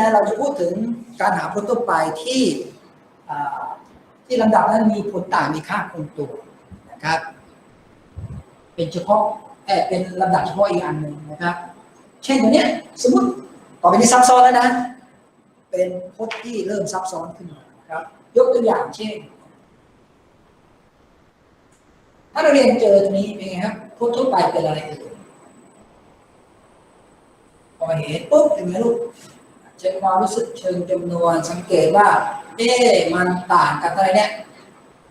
นะเราจะพูดถึงการหาผลทั่วไปที่ที่ลำดับนั้นมีผลต่างมีค่าคงตัวนะครับ เป็นเฉพาะเออเป็นลำดับเฉพาะอีกอันหนึ่งนะครับ เช่นตัวเนี้ยสมมติต่อไปนี้ซับซ้อนแล้วนะ เป็นพจน์ที่เริ่มซับซ้อนขึ้นมาครับ ยกตัวอย่างเช่น ถ้าเราเรียนเจอตัวนี้เป็นไงครับพจน์ทั่วไปเป็นอะไรเอ่ยพอเห็นปุ๊บเป็นไงลูก เช็คความรู้สึกเชิงจำนวนสังเกตว่า เอ๊ะมันต่างกันอะไรเนี่ย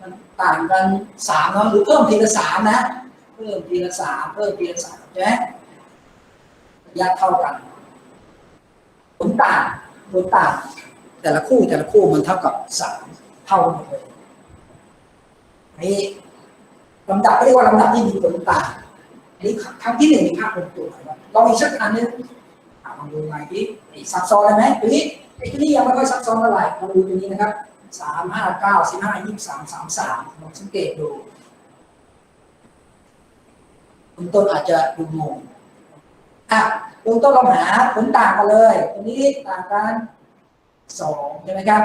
มันต่างกันสามเนาะหรือเพิ่มทีละสามนะ เพิ่มทีละสามเพิ่มทีละสามใช่ไหมระยะเท่ากันผลต่างผลต่าง แต่ละคู่แต่ละคู่มันเท่ากับสามเท่าหมดเลยนี่ลำดับเรียกว่าลำดับที่มีผลต่างอันนี้ครั้งที่หนึ่งมีค่าคงตัวครับลองอีกสักอันนึง ลองดูใหม่ดิไอ้ซับซ้อนเลยไหมตัวนี้ไอ้ตัวนี้ยังไม่ค่อยซับซ้อนเท่าไหร่ลองดูตัวนี้นะครับสามห้าเก้าสิบห้ายี่สิบสามสามสามลองสังเกตดูคุณต้นอาจจะดูงงอะเบื้องต้นเราหาผลต่างกันเลยตัวนี้ต่างกันสองใช่ไหมครับ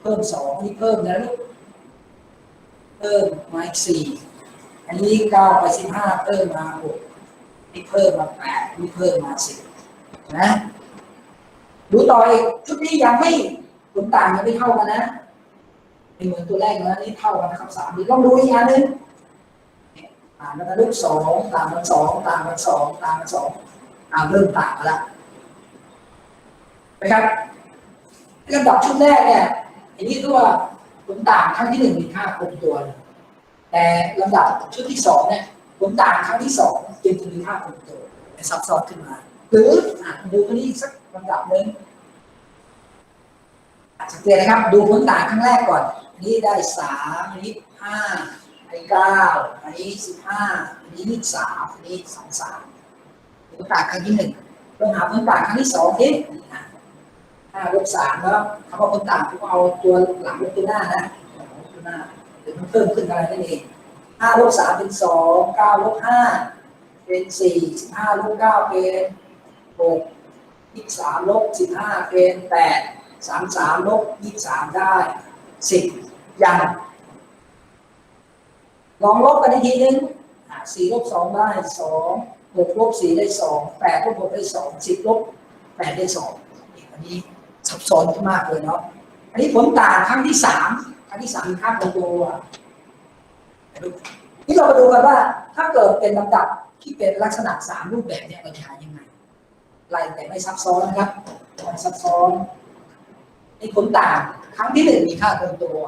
เพิ่มสองนี่เพิ่มนะลูกเพิ่มมาอีกสี่อันนี้เก้าไปสิบห้าเพิ่มมาหกนี่เพิ่มมาแปดนี่เพิ่มมาสิบ นะดูต่ออีกชุดนี้ยังไม่ผลต่างยังไม่เท่ากันนะไม่เหมือนตัวแรกนะนี่เท่ากันนะครับสามนี่ลองดูอีกอันหนึงเนี่ยต่างกันนะลูกสองต่างกันสองต่างกันสองต่างกันสองอ่าเริ่มต่างกันละนะครับลำดับชุดแรกเนี่ยอันนี้คือว่าผลต่างครั้งที่หนึ่งมีค่าคงตัวเลยแต่ลำดับชุดที่สองเนี่ยผลต่างครั้งที่สองจึงจะมีค่าคงตัวซับซ้อนขึ้นมา หรืออะดูตัวนี้สักลำดับหนึ่งสังเกตนะครับ ดูผลต่างครั้งแรกก่อน นี้ได้สามนี้ห้าอันนี้เก้าอันนี้สิบห้าอันนี้ยี่สามอันนี้สองสามผลต่างครั้งที่หนึ่งเราหาผลต่างครั้งที่สองดิอะห้าลบสามแล้วคำว่าคนต่างผมเอาตัวหลังลบตัวหน้านะลบตัวหน้าเดี๋ยวมันเพิ่มขึ้นอะไรนั่นเองห้าลบสามเป็นสองเก้าลบห้าเป็นสี่สิบห้าลบเก้าเป็น หกยี่สามลบสิบห้าเป็นแปดสามสามลบยี่สามได้สิบยังลองลบกันอีกทีนึงอะสี่ลบสองได้สองหกลบสี่ได้สองแปดลบหกได้สองสิบลบแปดได้สองอันนี้ซับซ้อนมากเลยเนาะอันนี้ผลต่างครั้งที่สามครั้งที่สามค่าของตัวนี่เรามาดูกันว่าถ้าเกิดเป็นลำดับที่เป็นลักษณะสามรูปแบบเนี่ยเราจะหายังไง ไล่แต่ไม่ซับซ้อนนะครับไม่ซับซ้อนนี่ผลต่างครั้งที่หนึ่งมีค่าคงตัว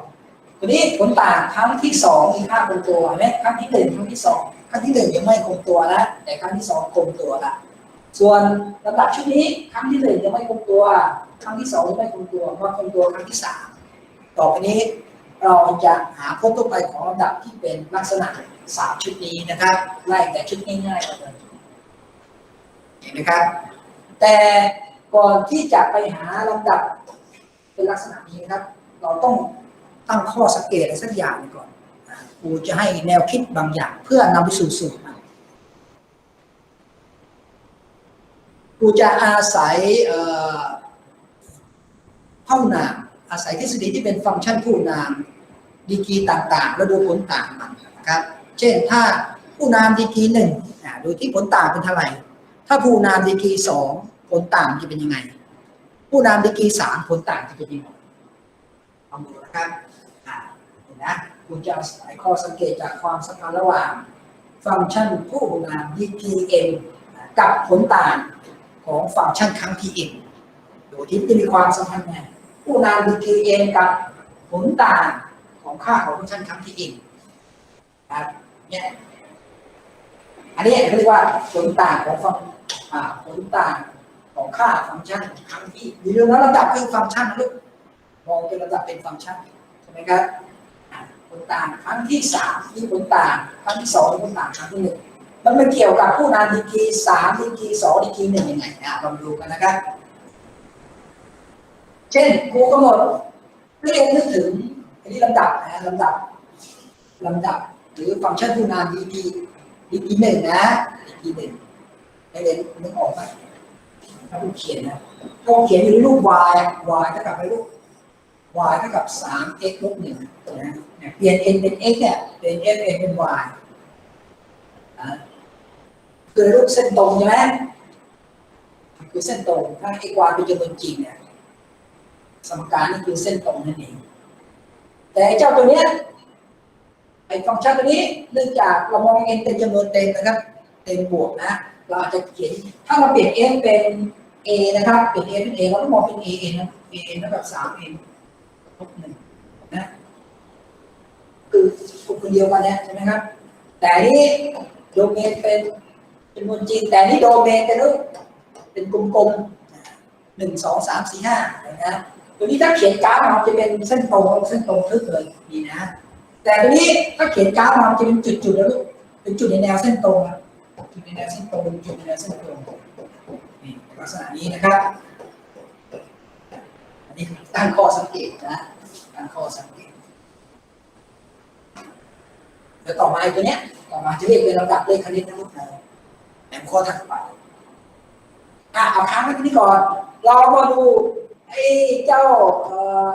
ทีนี้ผลต่างครั้งที่สองมีค่าคงตัวเห็นไหมครั้งที่หนึ่งครั้งที่สองครั้งที่หนึ่งยังไม่คงตัวแล้วแต่ครั้งที่สองคงตัวละส่วนลำดับชุดนี้ครั้งที่หนึ่งยังไม่คงตัว ครั้งที่สองไม่คงตัวมาคงตัวครั้งที่สามต่อไปนี้เราจะหาพบทั่วไปของลำดับที่เป็นลักษณะสามชุดนี้นะครับไล่แต่ชุดง่ายๆก่อนเลยเห็นไหมครับ แต่ก่อนที่จะไปหาลำดับเป็นลักษณะนี้นะครับ เราต้องตั้งข้อสังเกตอะไรสักอย่างหนึ่งก่อนครูจะให้แนวคิดบางอย่าง เพื่อนำไปสู่สูตรครูจะอาศัยเท่านามอาศัยทฤษฎีที่เป็นฟังก์ชันผู้นามดีกีต่างๆ แล้วดูผลต่างมันนะครับ เช่นถ้าผู้นามดีกีหนึ่งดูที่ผลต่างเป็นเท่าไหร่ ถ้าผู้นามดีกรีสองผลต่างจะเป็นยังไง ผู้นามดีกรีสามผลต่างจะเป็นยังไงลองดูนะครับอ่าเห็นนะคุณจะอาศัยข้อสังเกตจากความสัมพันธ์ระหว่าง ฟังก์ชันผู้นามดีกรีเอ็กับผลต่างของฟังก์ชันครั้งที่ n โดยที่จะมีความสัมพันธ์ไงผู้นำดีกรีเองกับผลต่างของค่าของฟังก์ชันครั้งที่เองครับเนี่ยอันนี้เขาเรียกว่าผลต่างของฟัง ผลต่างของค่าฟังก์ชันครั้งที่อย่าลืมนะระดับคือฟังก์ชันนะลูกมองเป็นระดับเป็นฟังก์ชันใช่ไหมครับอ่าผลต่างครั้งที่สามนี่ผลต่างครั้งที่สองผลต่างครั้งที่หนึ่งมันไม่เกี่ยวกับผู้นำดีกีสามดีกีสองดีกีหนึ่งยังไงนะลองดูกันนะครับ เช่นครูกำหนดเรียนนึกถึงอันนี้ลำดับนะลำดับลำดับ หรือฟังก์ชันผู้นามดีกีดีกีหนึ่งนะดีกีหนึ่ง นักเรนนึกออกไหมถ้าผมเขียนนะ ถ้าผมเขียนอยู่ในรูป y y เท่ากับอะไรลูก y เท่ากับสาม x ลบหนึ่งนะเนี่ยเปลี่ยน n เป็น x เนี่ยเป็น f n เป็น y อะคือรูปเส้นตรงใช่ไหมคือเส้นตรง ถ้า x y เป็นจำนวนจริงเนี่ยสมการนี่คือเส้นตรงนั่นเอง แต่ไอ้เจ้าตัวเนี้ยไอ้ฟังก์ชันตัวนี้เนื่องจากเรามอง n เป็นจำนวนเต็มนะครับ เต็มบวกนะ เราอาจจะเขียน ถ้าเราเปลี่ยน f เป็น a นะครับ เปลี่ยน a เป็น a เราต้องมองเป็น a n นะ a n เท่ากับสาม n ลบหนึ่งนะคือคนเดียวกันเนี่ยใช่ไหมครับ แต่นี่โดเมนเป็นจำนวนจริงแต่นี่โดเมนเป็นรูปเป็นกลมๆหนึ่งสองสามสี่ห้านะตัวนี้ถ้าเขียนกราฟมาจะเป็นเส้นตรงเส้นตรงทึบเลยดีนะ แต่ตัวนี้ถ้าเขียนกราฟมาจะเป็นจุดๆแล้วลูกเป็นจุดในแนวเส้นตรงอะ จุดในแนวเส้นตรงเป็นจุดในแนวเส้นตรงนี่ลักษณะนี้นะครับ อันนี้ตั้งข้อสังเกตนะตั้งข้อสังเกตเดี๋ยวต่อมาไอตัวเนี้ยต่อมาจะเรียกเป็นระดับเลขคณิตนะลูกนะแหนมข้อถัดไปอะเอาค้างไว้ที่นี่ก่อน เรามาดูไอ้เจ้าเอ่อ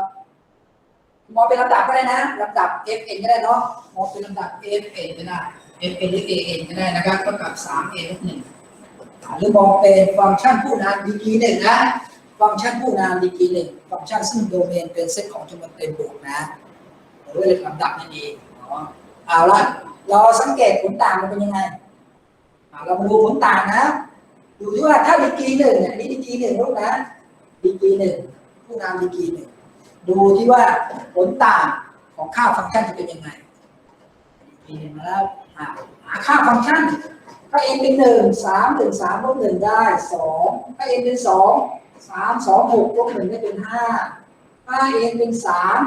มองเป็นลำดับก็ได้นะลำดับ f n ก็ได้เนาะมองเป็นลำดับ f n ก็ได้ f n หรือ a n ก็ได้นะครับเท่ากับ 3 a ลบหนึ่งหรือมองเป็นฟังก์ชันผู้นามดีกรีหนึ่งนะ ฟังก์ชันผู้นามดีกรีหนึ่งฟังก์ชันซึ่งโดเมนเป็นเซตของจำนวนเต็มบวกนะหรือว่าเลขลำดับนั่นเองเอาละเราสังเกตผลต่างมันเป็นยังไงเรามาดูผลต่างนะดูที่ว่าถ้าดีกรีหนึ่งเนี่ยนี่ดีกรีหนึ่งลูกนะดีกรีหนึ่งผู้นำดีกรีหนึ่งดูที่ว่าผลต่างของค่าฟังก์ชันจะเป็นยังไงดีกรีหนึ่งมาแล้ว หาค่าฟังก์ชันถ้า n เป็นหนึ่งสามหนึ่งสามลบหนึ่งได้สองถ้า n เป็นสองสามสองหกลบหนึ่งได้เป็นห้าถ้า n เป็นสาม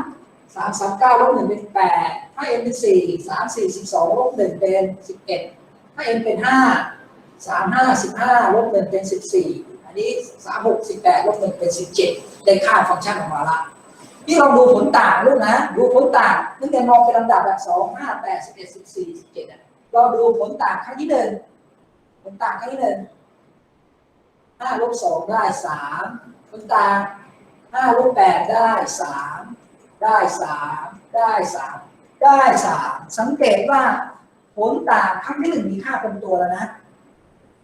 สามสามเก้าลบหนึ่งเป็นแปดถ้า n เป็นสี่สามสี่สิบสองลบหนึ่งเป็นสิบเอ็ดถ้า n เป็นห้าสามห้าสิบห้าลบหนึ่งเป็นสิบสี่อันนี้สามหกสิบแปดลบหนึ่งเป็นสิบเจ็ดได้ค่าฟังก์ชันออกมาละ นี่เราดูผลต่างลูกนะ ดูผลต่างตั้งแต่มองเป็นลำดับแบบสองห้าแปดสิบเอ็ดสิบสี่สิบเจ็ดอะเราดูผลต่างครั้งที่หนึ่งผลต่างครั้งที่หนึ่งห้าลบสองได้สามผลต่างห้าลบแปดได้สามได้สามได้สามได้สามสังเกตว่าผลต่างครั้งที่หนึ่งมีค่าเป็นตัวแล้วนะ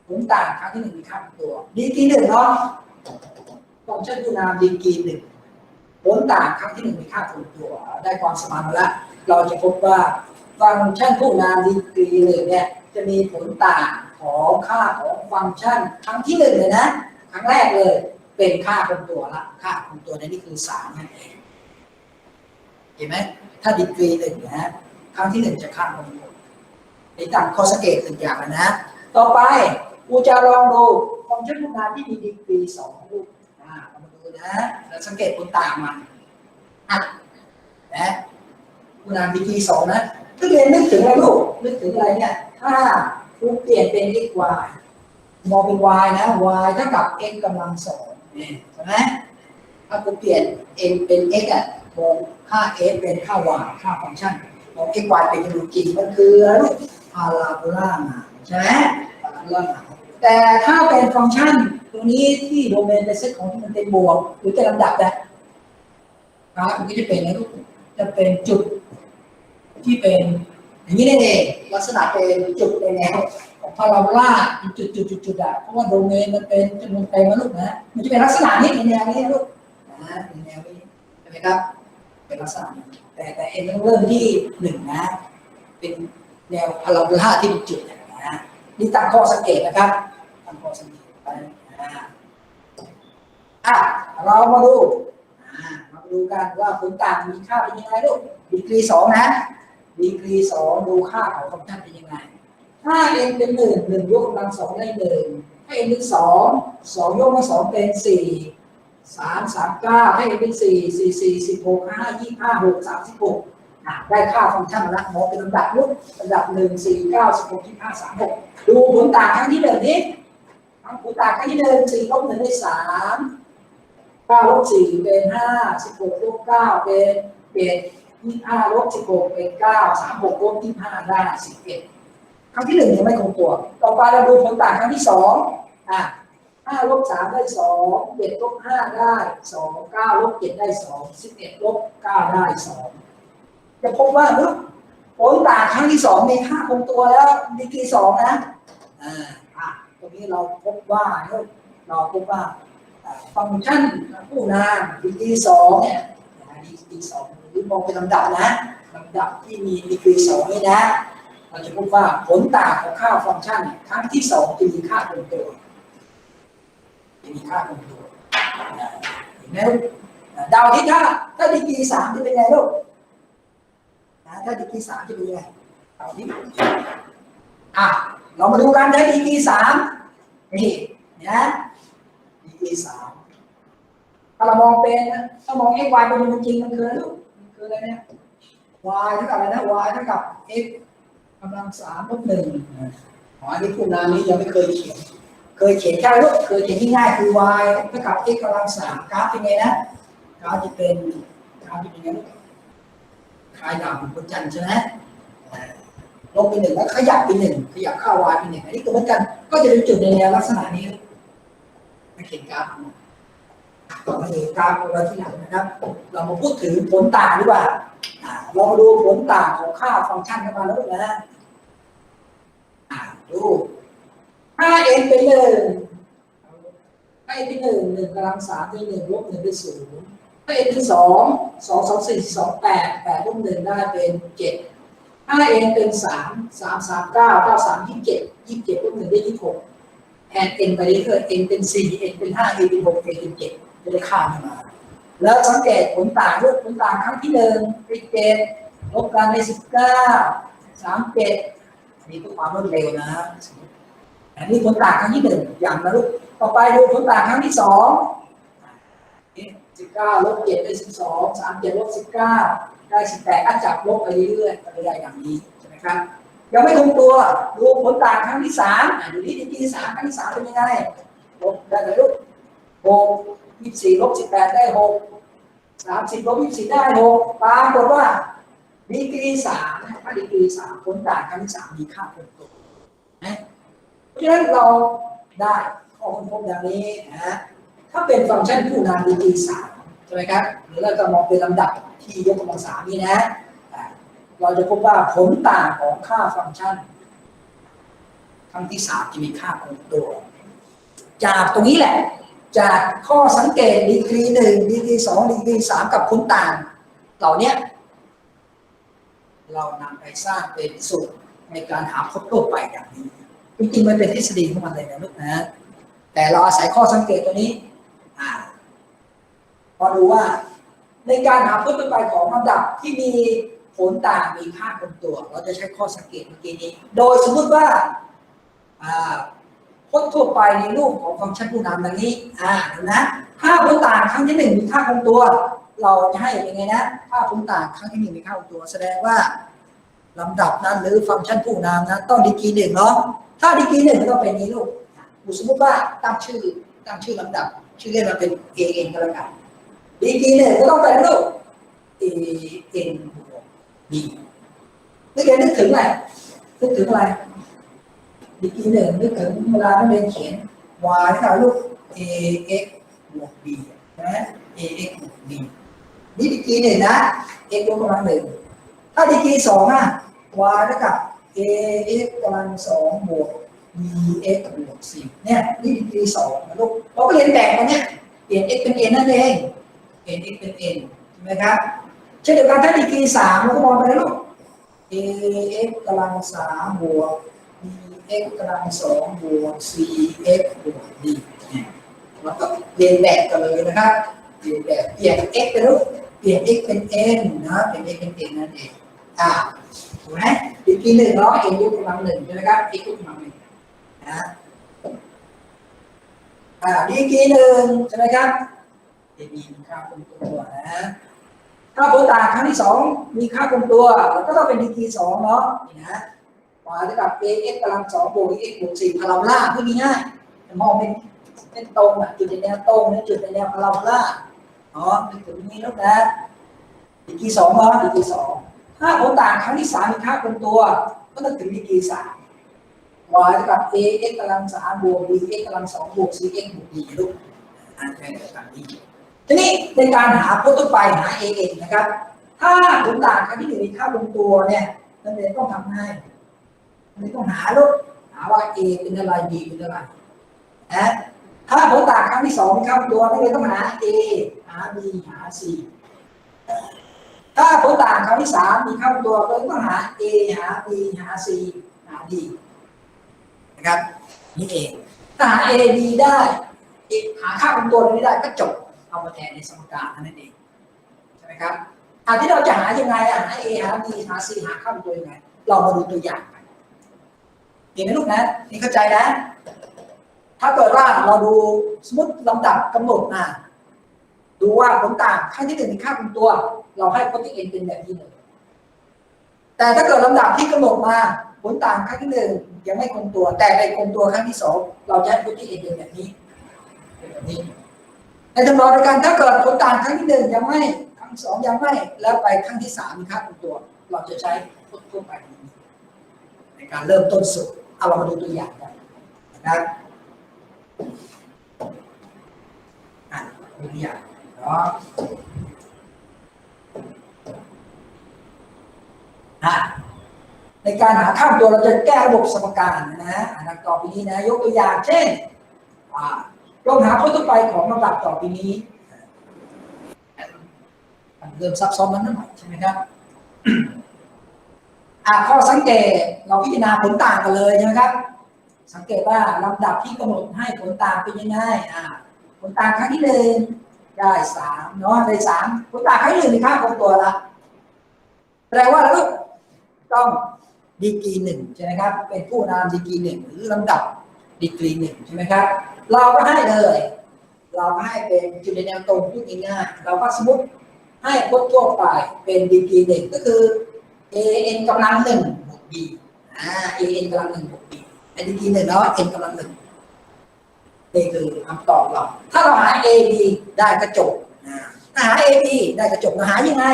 ผลต่างครั้งที่หนึ่งมีค่าเป็นตัว ดีกีหนึ่งเนาะฟังก์ชันคูณามดีกีหนึ่ง ผลต่างครั้งที่หนึ่งมีค่าเป็นตัว ได้ความสมานมาแล้วเราจะพบว่าฟังก์ชันคูณามดีกรีหนึ่งเนี่ยจะมีผลต่างของค่าของฟังก์ชันครั้งที่หนึ่งเลยนะครั้งแรกเลยเป็นค่าคงตัวละค่าคงตัวในนี่คือสามนั่นเองเห็นไหมถ้าดีกรีหนึ่งนะครั้งที่หนึ่งจะค่าคงตัวนี่างข้อสังเกตหนึ่งอย่างนะ ต่อไปกูจะลองดูฟังก์ชันคูณามที่มีดีกรีสองลูกอ่าเรามาดู นะแล้วสังเกตผลต่างมันอะนะคูณามดีกรีสองนะนักเรียนนึกถึงอะไรลูกนึกถึงอะไรเนี่ยถ้าครูเปลี่ยนเป็น x y มองเป็น y นะ y เท่ากับ x กำลังสองนี่ใช่ไหมถ้าครูเปลี่ยน n เป็น x อะมองค่า f เป็นค่า y ค่าฟังก์ชันมอง x y เป็นจำนวนจริงมันคืออะไรลูกพาราโบลาหนาใช่ไหมพาราโบลาหนาแต่ถ้าเป็นฟังก์ชัน ตัวนี้ที่โดเมนเป็นเซตของที่มันเป็นบวกหรือจะลำดับนะกราฟมันก็จะเป็นอะไรลูกจะเป็นจุดที่เป็น อย่างนี้นั่เองลักษณะเป็นจุดในแนวของพาราโบลาเป็นจุดจุดจุดจุดอะเพราะว่าโดเมนมันเป็นจำนวนเต็มนะลูกนะมันจะเป็นลักษณะนี้ในแนวนี้ลูกนะในแนวนี้ใช่ไหมครับ เป็นลักษณะแต่แต่เอ็นต้องเริ่มที่หนึ่งนะ เป็นแนวพาราโบลาที่เป็นจุดนะนี่ตั้งข้อสังเกตนะครับตั้งข้อสังเกตไป อะเรามาดูมาดูกันว่าผลต่างมีค่าเป็นยังไงลูกดีกรีสองนะดีกรีสองดูค่าของฟังก์ชันเป็นยังไงถ้า n เป็นหนึ่งหนึ่งยกกำลังสองได้หนึ่งถ้า n เป็นสองสองยกกำลังสองเป็นสี่สามสามเก้าถ้า n เป็นสี่สี่สี่สิบหกห้ายี่ห้าหกสามสิบหกได้ค่าฟังก์ชันแล้วมอเป็นลำดับลูกลำดับหนึ่งสี่เก้าสิบหกยี่ห้าสามหกดูผลต่างครั้งที่หนึ่งนี้ ผลต่างครั้งที่หนึ่งสี่ลบหนึ่งได้สามเก้าลบสี่เป็นห้าสิบหกลบเก้าเป็นเจ็ดยี่ห้าลบสิบหกเป็นเก้าสามหกลบยี่ห้าได้สิบเอ็ดครั้งที่หนึ่งยังไม่คงตัว ต่อไปเราดูผลต่างครั้งที่สองอะห้าลบสามได้สองเจ็ดลบห้าได้สองเก้าลบเจ็ดได้สองสิบเอ็ดลบเก้าได้สองจะพบว่าผลต่างครั้งที่สองมีค่าคงตัวแล้วดีกรีสองนะอ่า ตรงนี้เราพบว่าเราพบว่าฟังก์ชันผู้นามดีกรีสองเนี่ยดีกรีสองหรือมองเป็นลำดับนะลำดับที่มีดีกรีสองนี่นะ เราจะพบว่าผลต่างของค่าฟังก์ชันครั้งที่สองจะมีค่าคงตัวจะมีค่าคงตัวเห็นไหมดาวที่ถ้าถ้าดีกรีสามจะเป็นไงลูกนะถ้าดีกรีสามจะเป็นยังไงดาวที่ อะเรามาดูกันถ้าดีกรีสามนี่นะดีกรีสามถ้าเรามองเป็นนะถ้ามอง x y เป็นจริงมันคืออะไรลูกมันคืออะไรเนี่ย y เท่ากับอะไรนะ y เท่ากับ x กำลังสามลบหนึ่งอ๋ออันนี้พูดนานนี้ยังไม่เคยเขียน เคยเขียนแค่ลูกเคยเขียนง่ายๆคือ y เท่ากับ x กำลังสามกราฟเป็นไงนะกราฟจะเป็นกราฟจะเป็นยังไงลูกคล้ายดาวบนจันทร์ใช่ไหม ลบเป็นหนึ่งแล้วขยับเป็นหนึ่งขยับเข้า y เป็นหนึ่งอันนี้ก็เหมือนกัน ก็จะเป็นจุดในแนวลักษณะนี้มาเขียนกราฟต่อมาเขียนกราฟเราที่หลังนะครับ เรามาพูดถึงผลต่างดีกว่าอ่าเรามาดูผลต่างของค่าฟังก์ชันกันมาแล้วนะดูถ้า n เป็นหนึ่งถ้า n เป็นหนึ่งหนึ่งกำลังสามเป็นหนึ่งลบหนึ่งเป็นศูนย์ถ้า n เป็นสองสองสองสี่สองแปดแปดลบหนึ่งได้เป็นเจ็ด ถ้า n เป็นสามสามสามเก้าเก้าสามยี่สิบเจ็ดยี่สิบเจ็ดลบหนึ่งได้ยี่สิบหกแทน n ไปเรื่อยๆ n เป็นสี่ n เป็นห้า n เป็นหก n เป็นเจ็ดจะได้ค่ามา แล้วสังเกตผลต่างรูปผลต่างครั้งที่หนึ่งเป็นเจ็ดลบกันในสิบเก้าสามเจ็ดนี่คือความรวดเร็วนะอันนี้ผลต่างครั้งที่หนึ่งอย่างนะลูกต่อไปดูผลต่างครั้งที่สองสิบเก้าลบเจ็ดได้สิบสองสามเจ็ดลบสิบเก้า ได้สิบแปดก็จับลบไปเรื่อยๆก็ได้อย่างนี้ใช่ไหมครับยังไม่คงตัวดูผลต่างครั้งที่สามอะดูที่ดีกรีสามครั้งที่สามเป็นยังไงลบได้ไหมลูกหกยี่สี่ลบสิบแปดได้หกสามสิบลบยี่สิบสี่ได้หกปรากฏว่าดีกรีสามถ้าดีกรีสามผลต่างครั้งที่สามมีค่าคงตัวนะเพราะฉะนั้นเราได้ข้อค้นพบอย่างนี้นะถ้าเป็นฟังก์ชันผู้นำดีกรีสาม ช่ไหมครับหรือเราจะมองเป็นลำดับที่ยกกำลังสามนี้นะ เราจะพบว่าผลต่างของค่าฟังก์ชันครั้งที่สามจะมีค่าคงตัว จากตรงนี้แหละ จากข้อสังเกตดีกรีหนึ่งดีกรีสองดีกรีสามกับผลต่าง เหล่านี้เรานำไปสร้างเป็นสูตรในการหาพบทั่วไปอย่างนี้จริงๆมันเป็นทฤษฎีของมันเลยนะลูกนะ แต่เราอาศัยข้อสังเกตตัวนี้ พอดูว่า ในการหาพจน์ไปของลำดับที่มีผลต่างมีค่าคงตัว เราจะใช้ข้อสังเกตเมื่อกี้นี้ โดยสมมติว่าอ่าพจน์ทั่วไปในรูปของฟังก์ชันผู้นำดังนี้อ่านะถ้าผลต่างครั้งที่หนึ่งมีค่าคงตัว เราจะให้ยังไงนะถ้าผลต่างครั้งที่หนึ่งมีค่าคงตัว แสดงว่าลำดับนั้นหรือฟังก์ชันผู้นามนั้นต้องดีกรีหนึ่งเนาะถ้าดีกรีหนึ่งก็ต้องเป็นนี้ลูกสมมติว่าตั้งชื่อตั้งชื่อลำดับ ชื่อเรียกมาเป็น A N ก็แล้วกัน ดีกรีหนึ่งก็ต้องเป็นลูก A N บวก B นึกเรียนนึกถึงอะไรนึกถึงอะไรดีกรีหนึ่งนึกถึงเวลานักเรียนเขียน y เท่ากับลูก A x บวก b นะ A x บวก b นี่ดีกรีหนึ่งนะ x ยกกำลังหนึ่งถ้าดีกรีสองอะ y เท่ากับ ax กำลังสองบวก bx บวกสี่เนี่ยนี่ดีกรีสองนะลูกเราก็เรียนแบบกันเนี่ยเปลี่ยน x เป็น n นั่นเอง เปลี่ยน x เป็น n ใช่ไหมครับเช่นเดียวกันถ้าดีกรีสามเราก็มองไปนะลูก ax กำลังสามบวก bx กำลังสองบวก cx บวก d เนี่ยเราก็เรียนแบบกันเลยนะครับเรียนแบบเปลี่ยน x เป็นลูกเปลี่ยน x เป็น n นะเปลี่ยน x เป็น n นั่นเองอ่าถูกไหมดีกรีหนึ่งเนาะ n ยกกำลังหนึ่งใช่ไหมครับ x ยกกำลังหนึ่งนะอ่าดีกรีหนึ่งใช่ไหมครับ จะมีค่าคงตัวนะถ้าผลต่างครั้งที่สองมีค่าคงตัวแล้วก็ต้องเป็นดีกรีสองเนาะนี่นะมาเท่ากับ ax กำลังสองบวก x บวกสี่พาราโบลาเพื่อง่ายมองเป็นเป็นตรงอะจุดในแนวตรงนะจุดในแนวพาราโบลาอ๋อนึกถึงนี้แล้วนะดีกรีสองเหรอดีกรีสองถ้าผลต่างครั้งที่สามมีค่าเป็นตัว ก็นึกถึงดีกรีสาม y เท่ากับ a x กำลังสามบวก b x กำลังสองบวก c x บวก b ลูกอ่านแค่แบบนี้ ทีนี้ในการหาโพสต์ไปหา a n นะครับ ถ้าผลต่างครั้งที่หนึ่งมีค่าลงตัวเนี่ยนักเรียนต้องทำให้นักเรียนต้องหาลูกหาว่า a เป็นอะไร b เป็นอะไรนะถ้าผลต่างครั้งที่สองมีค่าลงตัวนักเรียนต้องหา a หา b หา c ถ้าผลต่างครั้งที่สามมีค่าลงตัวก็ต้องหา a หา b หา c หา d นะครับนี่เองถ้าหา a b ได้หาค่าลงตัวไม่ได้ก็จบ เอามาแทนในสมการนั้นเองใช่ไหมครับอันที่เราจะหายังไงอะหา A หา B หา C หาข้ามตัวยังไงเรามาดูตัวอย่างกันเห็นไหมลูกนะนี่เข้าใจนะ ถ้าเกิดว่าเราดูสมมติลำดับกำหนดมาดูว่าผลต่างขั้นที่หนึ่งมีค่าคงตัว เราให้โปรตีนเป็นแบบที่หนึ่งแต่ถ้าเกิดลำดับที่กำหนดมาผลต่างขั้นที่หนึ่งยังไม่คงตัว แต่ในคงตัวครั้งที่สองเราจะให้โปรตีนเป็นแบบนี้เป็นแบบนี้ ในทำนองเดียวกันถ้าเกิดผลต่างครั้งที่หนึ่งยังไม่ครั้งสองยังไม่แล้วไปครั้งที่สามมีค่าคงตัว เราจะใช้ทั่วไปในการเริ่มต้นสูตรเอาเรามาดูตัวอย่างกันนะอะตัวอย่างเนาะอะในการหาข้ามตัวเราจะแก้ระบบสมการนะฮะอันดับต่อไปนี้นะ ยกตัวอย่างเช่นอ่า ลองหาข้อต่อไปของลำดับต่อไปนี้เริ่มซับซ้อนมันหน่อยใช่ไหมครับอ่าข้อสังเกตเราพิจารณาผลต่างกันเลยใช่ไหมครับ สังเกตว่าลำดับที่กำหนดให้ผลต่างเป็นยังไงอ่าผลต่างครั้งที่หนึ่งได้สามเนาะได้สามผลต่างครั้งที่หนึ่งมีค่าคงตัวละแปลว่าแล้วลูกต้องดีกรีหนึ่งใช่ไหมครับ เป็นผู้นำดีกรีหนึ่งหรือลำดับ ดีกรีหนึ่งใช่ไหมครับ เราก็ให้เลย เราก็ให้เป็นจุดในแนวตรงพูดง่ายๆเราก็สมมติให้พจน์ทั่วไปเป็นดีกรีหนึ่งก็คือ a n กำลังหนึ่งบวก b อ่า a n กำลังหนึ่งบวก b เป็นดีกรีหนึ่งแล้ว n กำลังหนึ่งนี่คือคำตอบเรา ถ้าเราหา a b ได้กระจกถ้าหา a b ได้กระจกเราหายังไง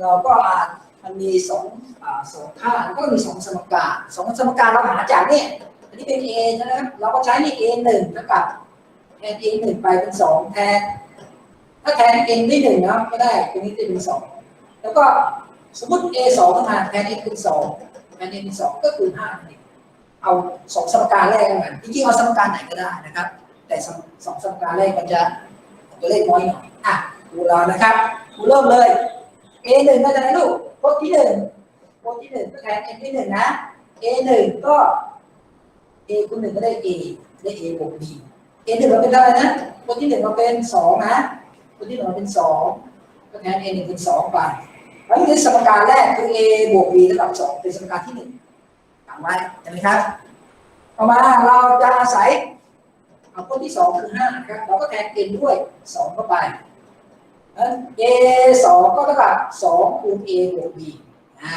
เราก็อ่านมันมีสองอสองค่าก็มีสองสมการสองสมการเราหาจากนี่ อันนี้เป็น a นะครับ เราก็ใช้นี่ a หนึ่งเท่ากับแทน a หนึ่งไปเป็นสองแทน ถ้าแทน n ที่หนึ่งนะก็ได้ตรงนี้จะเป็นสองแล้วก็สมมติ a สองมาแทน n เป็นสองแทน n เป็นสองก็คือห้านั่นเอาสองสมการแรกกันจริงๆเอาสมการไหนก็ได้นะครับ แต่สองสองสมการแรกมันจะตัวเลขน้อยหน่อยอะดูเรานะครับดูเริ่มเลย a หนึ่งก็จะได้ลูกพจน์ที่หนึ่งพจน์ที่หนึ่งก็แทน n ที่หนึ่งนะ a หนึ่งก็ a คูณหนึ่งก็ได้ a ได้ a บวก b a หนึ่งเราเป็นอะไรนะคนที่หนึ่งเราเป็นสองนะคนที่หนึ่งเราเป็นสองก็แทน a หนึ่งเป็นสองไปแล้วนี่สมการแรกคือ a บวก b เท่ากับสองเป็นสมการที่หนึ่งจำไว้ใช่ไหมครับต่อมาเราจะอาศัยเอาคนที่สองคือห้าครับเราก็แทน n ด้วยสองเข้าไป a สองก็เท่ากับสองคูณ a บวก b อ่า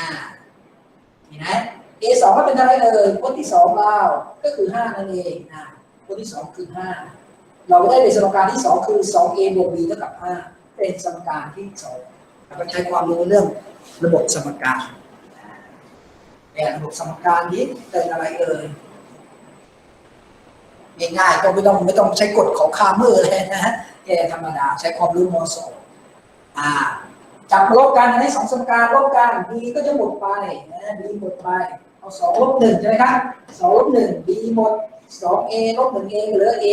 เห็นไหม a สองก็เป็นอะไรเอ่ยพจน์ที่สองเราก็คือห้านั่นเองนะพจน์ที่สองคือห้าเราได้เป็นสมการที่สองคือสอง a บวก b เท่ากับห้าเป็นสมการที่สองเราก็ใช้ความรู้เรื่องระบบสมการเนี่ยระบบสมการนี้เป็นอะไรเอ่ยง่ายๆก็ไม่ต้องไม่ต้องใช้กฎของคาเมอร์เลยนะฮะแกธรรมดาใช้ความรู้มองอ่า จับมาลบกันให้สองสมการลบกัน b ก็จะหมดไปนะ b หมดไปเอาสองลบหนึ่งใช่ไหมครับสองลบหนึ่ง b หมดสอง a ลบหนึ่ง a เหลือ a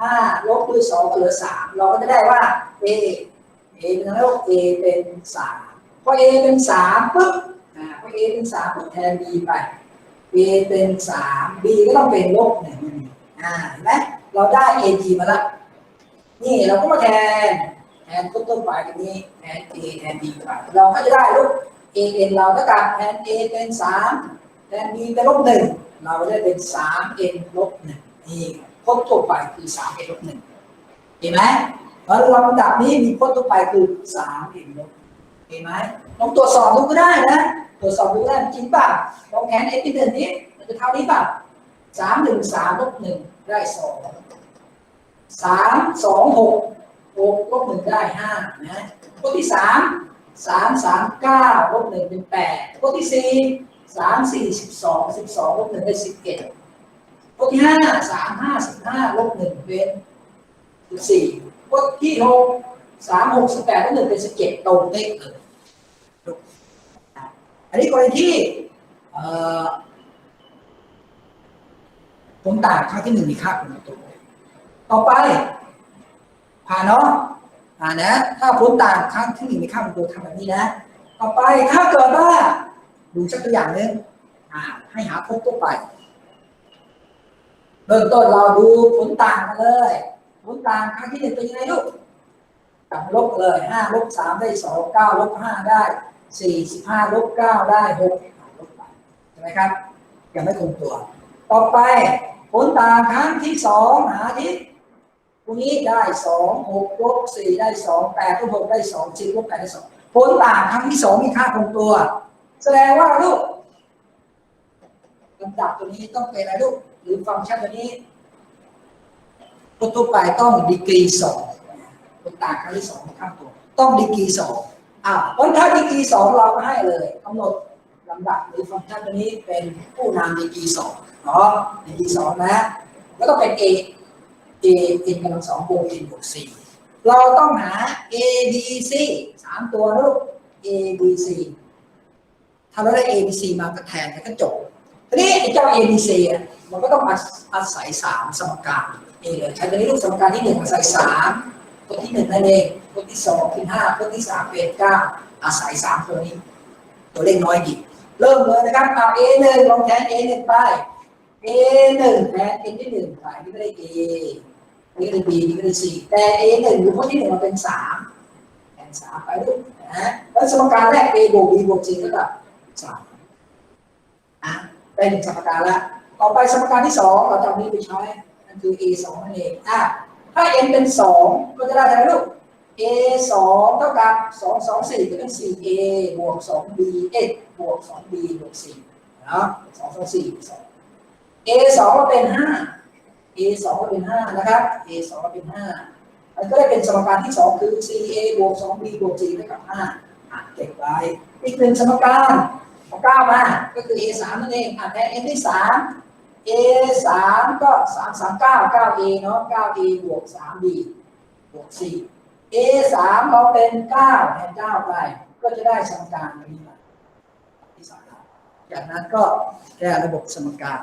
ห้าลบด้วยสองก็เหลือสามเราก็จะได้ว่า a a เป็นอะไร a เป็นสามพอ a เป็นสามปุ๊บอ่าพอ a เป็นสามปุ๊บแทน b ไป a เป็นสาม b ก็ต้องเป็นลบหนึ่งอ่าเห็นไหมเราได้ ag มาแล้วนี่เราก็มาแทน แทนต้นต้นปลายตรงนี้แทน a แทน b ไปเราก็จะได้ลูก a n เราเท่ากับแทน a เป็นสามแทน b เป็นลบหนึ่งเราก็ได้เป็นสาม n ลบหนึ่งนี่พจน์ทั่วไปคือสาม n ลบหนึ่งเห็นไหมเพราะลำดับนี้มีพจน์ทั่วไปคือสาม n ลบเห็นไหมลองตรวจสอบดูก็ได้นะตรวจสอบดูได้จริงป่ะลองแทน x เป็นเดือนนี้มันจะเท่านี้ป่ะสามหนึ่งสามลบหนึ่งได้สองสามสองหก หกลบหนึ่งได้ห้านะข้อที่สามสามสามเก้าลบหนึ่งเป็นแปดข้อที่สี่สามสี่สิบสองสิบสองลบหนึ่งได้สิบเอ็ดที่ห้าสามห้าสิบห้าลบหนึ่งเป็นสิบสี่พวกที่หกสามหกสิบแปดลบหนึ่งเป็นสิบเจ็ดตรงเป๊ะเลยอันนี้กรณีที่ผลต่างครั้งที่หนึ่งมีค่าเป็นตัวต่อไป ผ่านเนาะผ่านนะ ถ้าผลต่างครั้งที่หนึ่งมีค่าเป็นตัวทำแบบนี้นะ ต่อไปถ้าเกิดว่าดูสักตัวอย่างหนึ่งอ่าให้หาพบตัวไปเริ่มต้นเราดูผลต่างกันเลย ผลต่างครั้งที่หนึ่งเป็นยังไงลูกจับลบเลยห้าลบสามได้สองเก้าลบห้าได้สี่สิบห้าลบเก้าได้หกลบไปใช่ไหมครับ ยังไม่คงตัว ต่อไปผลต่างครั้งที่สองหาที่ ตรงนี้ได้สองหกลบสี่ได้สองแปดลบหกได้สองสิบลบแปดได้สองผลต่างครั้งที่สองมีค่าคงตัว แสดงว่าลูกลำดับตัวนี้ต้องเป็นอะไรลูกหรือฟังก์ชันตัวนี้ตัวตัวไปต้องดีกรีสองผลต่างครั้งที่สองมีค่าตัว ต้องดีกรีสองอ่าเพราะถ้าดีกรีสองเราให้เลยกำหนดลำดับหรือฟังก์ชันตัวนี้เป็นผู้นำดีกรีสองเนาะดีกรีสองนะ แล้วก็เป็น a a n กำลังสองบวก n บวก c เราต้องหา a b c สามตัวลูก a b c ถ้าเราได้ a b c มาก็แทนก็จบทีนี้ไอ้เจ้า a b c อะมันก็ต้องอาอาศัยสามสมการเอเลยใช้ตัวนี้ลูกสมการที่หนึ่งอาศัยสามตัวที่หนึ่งนั่นเองตัวที่สองเป็นห้าตัวที่สามเป็นเก้าอาศัยสามตัวนี้ ตัวเลขน้อยดีเริ่มเลยนะครับเอา a หนึ่งลองแทน a หนึ่งไป a หนึ่งแทน n ที่หนึ่งไปนี่ก็ได้ a นี่ก็ได้ b นี่ก็ได้ c แต่ a หนึ่งหรือพวกที่หนึ่งมันเป็นสามแทนสามไปลูกนะแล้วสมการแรก a บวก b บวก c ก็แบบสามอะได้หนึ่งสมการละต่อไปสมการที่สองเราจะเอานี้ไปใช้นั่นคือ a สองนั่นเองอะถ้า n เป็นสองก็จะได้อะไรลูก a สองเท่ากับสองสองสี่ก็เป็นสี่ a บวกสอง b เอ็บวกสอง b บวกสี่เนาะสองสองสี่สอง a สองก็เป็นห้า a สองก็เป็นห้านะครับ a สองก็เป็นห้ามันก็ได้เป็นสมการที่สองคือ c a บวกสอง b บวกสี่เท่ากับห้าอะเก็บไว้อีกหนึ่งสมการของเก้ามา ก็คือ a สามนั่นเองอะแทน n ที่สาม a สามก็สามสามเก้าเก้า a เนาะเก้า a บวกสาม b บวกสี่ a สามเราเป็นเก้าแทนเก้าไป ก็จะได้สมการนี้มาที่สามจากนั้นก็แก้ระบบสมการ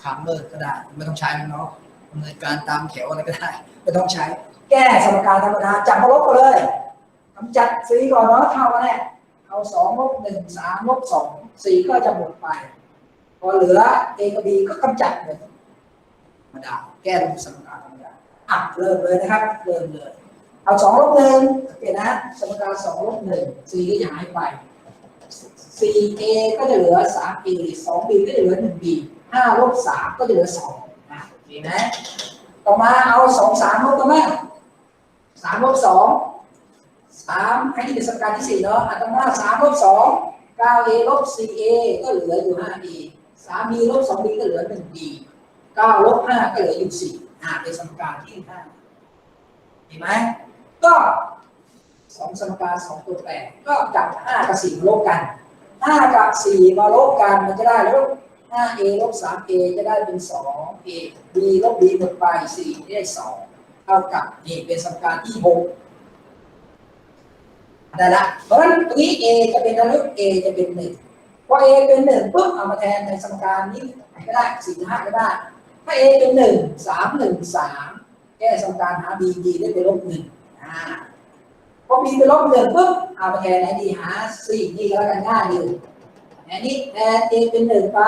ให้กดคามเมอร์ก็ได้ ไม่ต้องใช้มันเนาะดำเนินการตามแถวอะไรก็ได้ ไม่ต้องใช้ แก้สมการธรรมดาจับมาลบกันเลยกำจัดสีก่อนเนาะเท่ากันแน่เอาสองลบหนึ่งสามลบสองสี่ก็จะหมดไปพอเหลือ a กับ b ก็กำจัดเลยธรรมดาแก้สมการธรรมดาอะเริ่มเลยนะครับเริ่มเลยเอาสองลบหนึ่งสังเกตนนะสมการสองลบหนึ่ง c ก็จะหายไป 4a ก็จะเหลือ 3b 2b ก็จะเหลือ 1b 5ลบ3ก็จะเหลือ2นะโอเคไหมต่อมาเอา2 3ลบกันไหม3ลบ2 3ให้ที่เป็นสมการที่4เนาะอัตมา3ลบ2 9a ลบ 4a ก็เหลืออยู่ 5b 3b ลบ 2b ก็เหลือ 1b 9ลบ5ก็เหลืออยู่4อ่าเป็นสมการที่5เห็นไหมก็สองสมการสองตัวแปรก็จับ5กับ4มาลบกันห้ากับสี่มาลบกันมันจะได้ลบ ห้าเอลบสามเอจะได้เป็นสองเอบีลบบีหมดไปสี่ได้สองเท่ากับนี่เป็นสมการที่หกได้ละ เพราะฉะนั้นตรงนี้เอจะเป็นอะไรเอจะเป็นหนึ่งพอเอเป็นหนึ่งปุ๊บเอามาแทนในสมการนี้ไก็ได้สี่ห้าก็ได้ ถ้าเอเป็นหนึ่งสามหนึ่งสามแก้สมการหาบีดีได้เป็นลบหนึ่งอ่าพอบีเป็นลบหนึ่งปุ๊บเอามาแทนไหนดีหาสี่นี่ก็แล้วกันง่ายดี อันนี้แทน a เป็นหนึ่งไป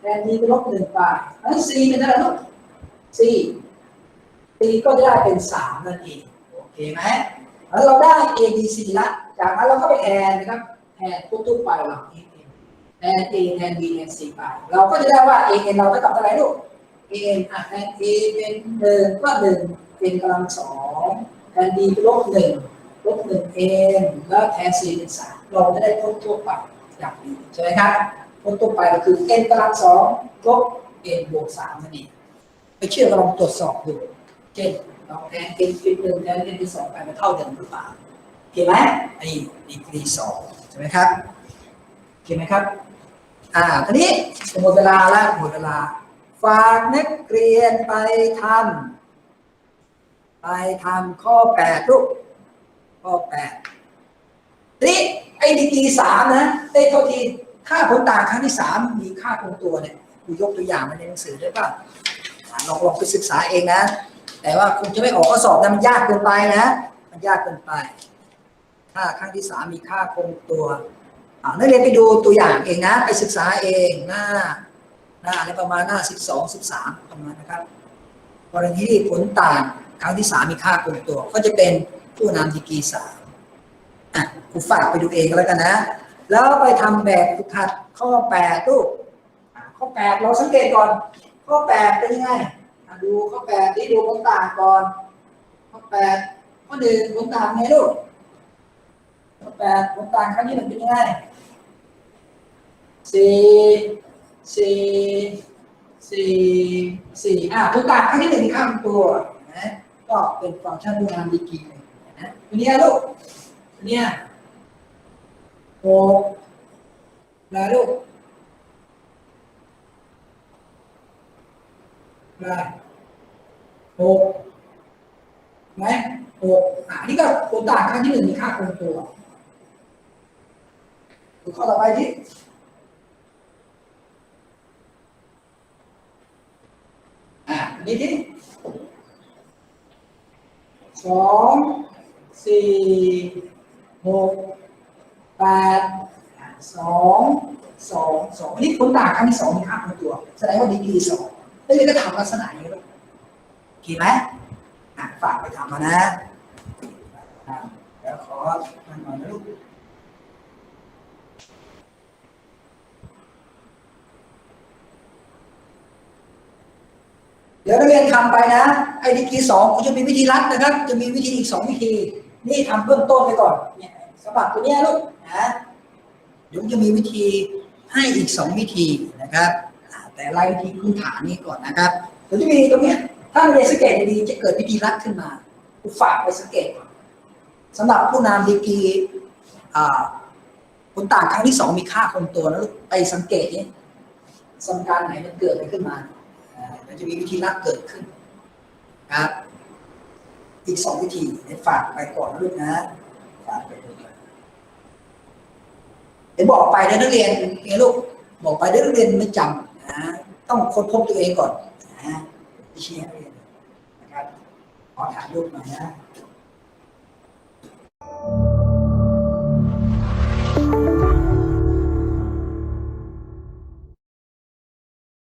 แทน b เป็นลบหนึ่งไปแล้ว c เป็นอะไรลูก c c ก็จะได้เป็นสามนั่นเองโอเคไหมแล้วเราได้ a b c ละจากนั้นเราก็ไปแทนนะครับแทนทุกๆไปหลังนี้แทน a แทน b แทน c ไป เราก็จะได้ว่า a n เราเท่ากับเท่าไหร่ลูก a n อะแทน a เป็นหนึ่งก็หนึ่งเป็นกำลังสองแทน b เป็นลบหนึ่งลบหนึ่ง n แล้วแทน c เป็นสามเราจะได้ทุกๆไป อย่างนี้ใช่ไหมครับคนตัวไปก็คือ n กำลังสองลบ n บวกสามนั่นเองไปเชื่อก็ลองตรวจสอบดูเช่นลองแทน n เป็นหนึ่งแทน n เป็นสองไปมันเท่าเดิมหรือเปล่าโอเคไหมอันนี้ดีกรีสองใช่ไหมครับโอเคไหมครับอ่าทีนี้หมดเวลาแล้วหมดเวลา ฝากนักเรียนไปทำไปทำข้อแปดลูกข้อแปด นี่ไอ้ดีกรีสามนะไอ้โทษทีค่าผลต่างครั้งที่สามมีค่าคงตัวเนี่ยกูยกตัวอย่างมาในหนังสือได้ป่ะลองลองไปศึกษาเองนะ แต่ว่าคงจะไม่ออกข้อสอบนะมันยากเกินไปนะ มันยากเกินไปถ้าครั้งที่สามมีค่าคงตัวอ่านักเรียนไปดูตัวอย่างเองนะ ไปศึกษาเองหน้าหน้าอะไรประมาณหน้าสิบสองสิบสามประมาณนะครับกรณีที่ผลต่างครั้งที่สามมีค่าคงตัว ก็จะเป็นผู้นำดีกรีสาม อะฝากไปดูเองก็แล้วกันนะ แล้วไปทำแบบฝึกหัดข้อแปดลูกข้อแปดเราสังเกตก่อน ข้อแปดเป็นยังไงดูข้อแปดที่ดูผลต่างก่อน ข้อแปดข้อหนึ่งผลต่างไงลูกข้อแปดผลต่างครั้งที่หนึ่งเป็นยังไงสี่สี่สี่สี่อะผลต่างครั้งที่หนึ่งมีค่าเป็นตัวนะก็เป็นฟังก์ชันดูงานดีกรีนะตัวเนี้ลูก เนี้ยหกนะลูกได้หกไหมหกอะนี่ก็ผลต่างครั้งที่หนึ่งมีค่าคงตัวดูข้อต่อไปที่อะนี่ที่สองสี่ หกแปดสองสองสองนนี้ผลต่างครั้งที่สองมีค่าของตัวแสดงว่าดีกรีสองแล้วนี่ก็ทำลักษณะนี้เลยโอเคไหมอะฝากไปทำมานะอะเดี๋ยวขอทำหน่อยนะลูกเดี๋ยวนักเรียนทำไปนะไอ้ดีกรีสองกูจะมีวิธีรัดนะครับ จะมีวิธีอีกสองวิธี นี่ทำเบื้องต้นไปก่อนเนี่ยสะบัดตัวเนี้ยลูกนะเดี๋ยวจะมีวิธีให้อีกสองวิธีนะครับแต่ไล่วิธีพื้นฐานนี้ก่อนนะครับเดี๋ยวจะมีตรงเนี้ยถ้าเรียนสังเกตดีๆจะเกิดวิธีรัดขึ้นมากูฝากไปสังเกตสำหรับผู้นำดีกรีอ่าผลต่างครั้งที่สองมีค่าคงตัวแล้วไปสังเกตนี่สมการไหนมันเกิดอะไรขึ้นมามันจะมีวิธีลัดเกิดขึ้นครับ อีกสองวิธีฝากไปก่อนลูกนะฝากไปลูกเดี๋ยวบอกไปนะนักเรียนเองลูกบอกไปนักเรียนไม่จำนะต้องค้นพบตัวเองก่อนนะไม่ใช่นักเรียนนะครับขอถามลูกหน่อยนะ Thank you.